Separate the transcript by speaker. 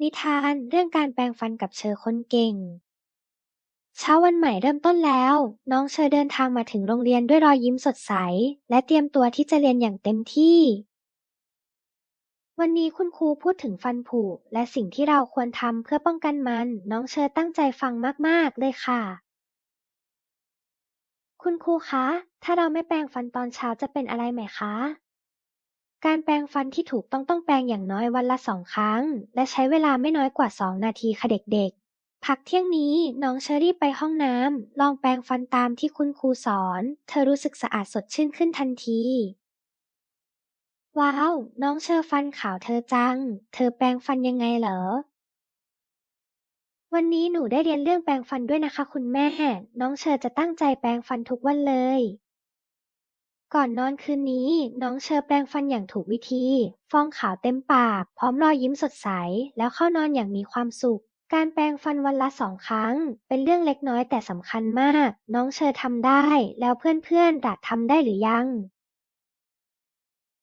Speaker 1: นิทานเรื่องการแปรงฟันกับเชอคนเก่ง เช้าวันใหม่เริ่มต้นแล้ว น้องเชอเดินทางมาถึงโรงเรียนด้วยรอยยิ้มสดใส และเตรียมตัวที่จะเรียนอย่างเต็มที่ วันนี้คุณครูพูดถึงฟันผุและสิ่งที่เราควรทำเพื่อป้องกันมัน น้องเชอตั้งใจฟังมาก ๆ เลยค่ะ คุณครูคะ ถ้าเราไม่แปรงฟันตอนเช้าจะเป็นอะไรไหมคะ การแปรงฟันที่ถูกต้องต้องแปรงอย่างน้อยวันละสองครั้ง และใช้เวลาไม่น้อยกว่าสองนาทีค่ะเด็กๆ พักเที่ยงนี้น้องเชอรี่ไปห้องน้ำลองแปรงฟันตามที่คุณครูสอน เธอรู้สึกสะอาดสดชื่นขึ้นทันที ว้าว น้องเชอฟันขาวเธอจัง เธอแปรงฟันยังไงเหรอ วันนี้หนูได้เรียนเรื่องแปรงฟันด้วยนะคะ คุณแม่ น้องเชอจะตั้งใจแปรงฟันทุกวันเลย ก่อนนอนคืนนี้ น้องเชอแปรงฟันอย่างถูกวิธี ฟองขาวเต็มปาก พร้อมรอยยิ้มสดใส แล้วเข้านอนอย่างมีความสุข การแปรงฟันวันละสองครั้ง เป็นเรื่องเล็กน้อยแต่สำคัญมาก น้องเชอทำได้ แล้วเพื่อนๆล่ะทำได้หรือยัง